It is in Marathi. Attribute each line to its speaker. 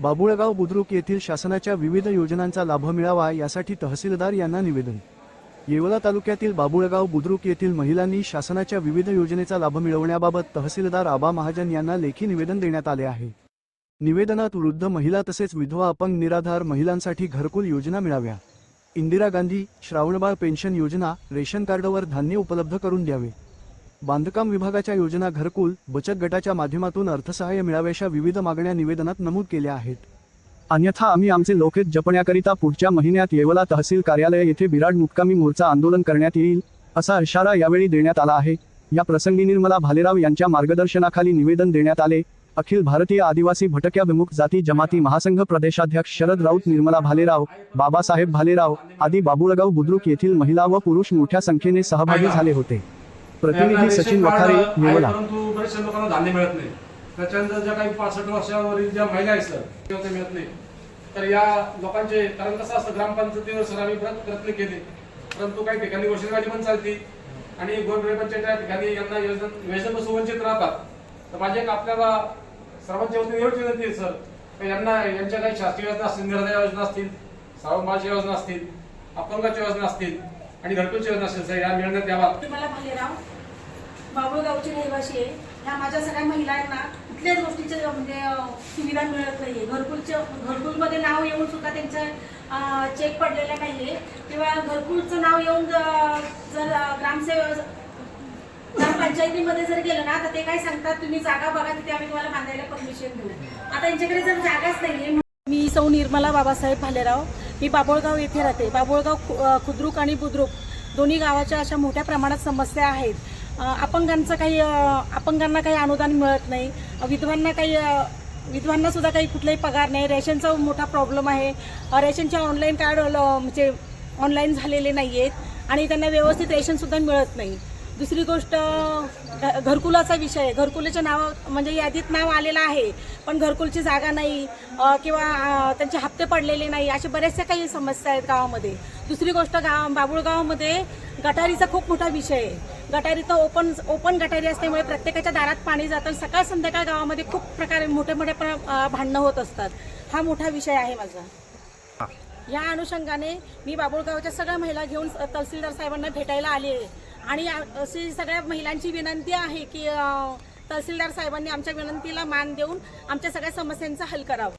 Speaker 1: बाबुळगाव बुद्रुक येथील शासनाच्या विविध योजनांचा लाभ मिळावा यासाठी तहसीलदार यांना निवेदन. येवला तालुक्यातील बाबुळगाव बुद्रुक येथील महिलांनी शासनाच्या विविध योजनेचा लाभ मिळवण्याबाबत तहसीलदार आबा महाजन यांना लेखी निवेदन देण्यात आले आहे. निवेदनात वृद्ध महिला तसेच विधवा अपंग निराधार महिलांसाठी घरकुल योजना मिळाव्या. इंदिरा गांधी श्रावणबाळ पेन्शन योजना रेशन कार्डवर धान्य उपलब्ध करून द्यावे. बांधकाम विभागाच्या योजना घरकुल बचत गटाच्या माध्यमातून अर्थसहाय्य मिळाव्याशा विविध मागण्या निवेदनात नमूद केल्या आहेत. अन्यथा आम्ही आमचे लोकहित जपण्याकरिता पुढच्या महिन्यात येवला तहसील कार्यालय येथे बिराड मुक्कामी मोर्चा आंदोलन करण्यात येईल असा इशारा यावेळी देण्यात आला आहे. या प्रसंगी निर्मला भालेराव यांच्या मार्गदर्शनाखाली निवेदन देण्यात आले. अखिल भारतीय आदिवासी भटक्या विमुख जाती जमाती महासंघ प्रदेशाध्यक्ष शरद राऊत निर्मला भालेराव बाबासाहेब भालेराव आदी बाबुळगाव बुद्रुक येथील महिला व पुरुष मोठ्या संख्येने सहभागी झाले होते. प्रतिनिधी सचिन वखारे येवला
Speaker 2: परंतु बरेचशा लोकांना धान्य मिळत नाही. त्याच्यानंतर ज्या काही पासष्ट वर्षावरील ज्या महिला आहेत सर ते मिळत नाही. तर या लोकांचे कारण कसं असतं ग्रामपंचायतीवर सर आम्ही प्रयत्न केले. परंतु काही ठिकाणी वशिलगाजी पण चालती. आणि गोरगरिबांच्या ठिकाणी यांना योजना योजनेपासून वंचित राहतात. तर माझी एक आपल्याला सर्वांच्या वतीने एवढीच विनंती आहे सर यांना यांच्या काही शासकीय योजना असतील निर्णय योजना असतील सावंबाची योजना असतील अपंगाची योजना असतील आणि घरकुलची योजना असतील सर या मिळण्यात यावा
Speaker 3: मला भालेराव बाबुळगावची रहिवासी आहे. ह्या माझ्या सगळ्या महिलांना कुठल्याच गोष्टीचे म्हणजे सुविधा मिळत नाहीये. घरकुलच्या घरकुलमध्ये नाव येऊन सुद्धा त्यांचं चेक पडलेलं नाहीये. किंवा घरकुलचं नाव येऊन जर ग्रामसेवक ग्रामपंचायतीमध्ये जर गेलं ना तर ते काय सांगतात तुम्ही जागा बघा तिथे आम्ही तुम्हाला बांधायला परमिशन देऊ. आता यांच्याकडे जर जागाच नाहीये मी सौ निर्मला बाबासाहेब भालेराव. मी बाबोळगाव येथे राहते. बाबोळगाव खुद्रुक आणि बुद्रुक दोन्ही गावाच्या अशा मोठ्या प्रमाणात समस्या आहेत. अपंगांचं काही अपंगांना काही अनुदान मिळत नाही. विधवांना काही विधवांना सुद्धा काही कुठलाही पगार नाही. रेशनचा मोठा प्रॉब्लेम आहे. रेशनचे ऑनलाईन कार्ड म्हणजे ऑनलाईन झालेले नाही आहेत आणि त्यांना व्यवस्थित रेशनसुद्धा मिळत नाही. दुसरी गोष्ट घ- घरकुलाचा विषय आहे. घरकुलाच्या नाव म्हणजे यादीत नाव आलेलं आहे पण घरकुलची जागा नाही किंवा त्यांचे हप्ते पडलेले नाही अशा बऱ्याचशा काही समस्या आहेत गावामध्ये. दुसरी गोष्ट गाव बाबुळगावामध्ये गटारीचा खूप मोठा विषय आहे. गटारीचं ओपन ओपन गटारी असल्यामुळे प्रत्येकाच्या दारात पाणी जातं सकाळ संध्याकाळ गावामध्ये खूप प्रकारे मोठे मोठे भांडणं होत असतात. हा मोठा विषय आहे माझा. या अनुषंगाने मी बाबुळगावच्या सगळ्या महिला घेऊन तहसीलदार साहेबांना भेटायला आले आहे. आणि अशी सगळ्या महिलांची विनंती आहे की तहसीलदार साहेबांनी आमच्या विनंतीला मान देऊन आमच्या सगळ्या समस्यांचा हल करावा.